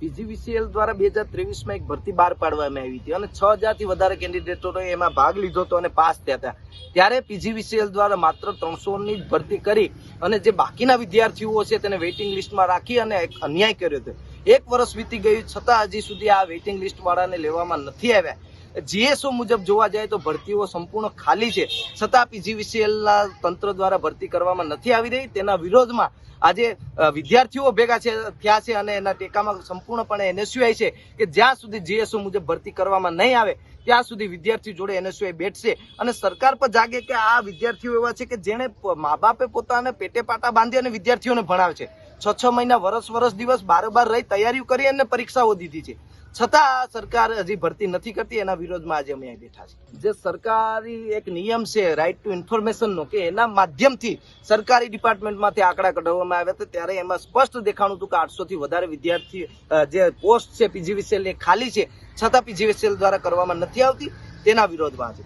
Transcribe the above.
PGVCL દ્વારા બે હજાર ત્રેવીસમાં એક ભરતી બહાર પાડવામાં આવી હતી અને છ હજારથી વધારે કેન્ડિડેટોએ એમાં ભાગ લીધો હતો અને પાસ થયા હતા. ત્યારે પીજીવીસીએલ દ્વારા માત્ર ત્રણસોની જ ભરતી કરી અને જે બાકીના વિદ્યાર્થીઓ છે તેને વેઇટિંગ લિસ્ટમાં રાખી અને એક અન્યાય કર્યો હતો. એક વર્ષ વીતી ગયું છતાં હજી સુધી આ વેઇટિંગ લિસ્ટવાળાને લેવામાં નથી આવ્યા. જીએસઓ મુજબ જોવા જાય તો ભરતીઓ સંપૂર્ણ ખાલી છે. છતાં પીજીવીસીએલના તંત્ર દ્વારા ભરતી કરવામાં નથી આવી રહી. તેના વિરોધમાં આજે વિદ્યાર્થીઓ ભેગા છે, થયા છે અને એના ટેકામાં સંપૂર્ણપણે એનએસયુઆઈ છે કે જ્યાં સુધી જીએસઓ મુજબ ભરતી કરવામાં નહીં આવે, ત્યાં સુધી વિદ્યાર્થી જોડે એનએસયુઆઈ બેઠશે. અને સરકાર પર જાગે કે આ વિદ્યાર્થીઓ એવા છે કે જેણે મા બાપે પોતાને પેટે પાટા બાંધી અને વિદ્યાર્થીઓને ભણાવે છે. છ છ મહિના વરસ વરસ દિવસ બાર બાર રહી તૈયારીઓ કરી અને પરીક્ષાઓ દીધી છે. છતાં સરકાર હજી ભરતી નથી કરતી, એના વિરોધમાં આજે અમે અહીં બેઠા છે જે સરકારી એક નિયમ છે રાઇટ ટુ ઇન્ફોર્મેશનનો કે એના માધ્યમથી સરકારી ડિપાર્ટમેન્ટમાંથી આંકડા કઢાવવામાં આવ્યા હતા, ત્યારે એમાં સ્પષ્ટ દેખાણું હતું કે આઠસોથી વધારે વિદ્યાર્થી જે પોસ્ટ છે પીજીવીસીએલ એ ખાલી છે, છતાં પીજીવીસીએલ દ્વારા કરવામાં નથી આવતી, તેના વિરોધમાં આજે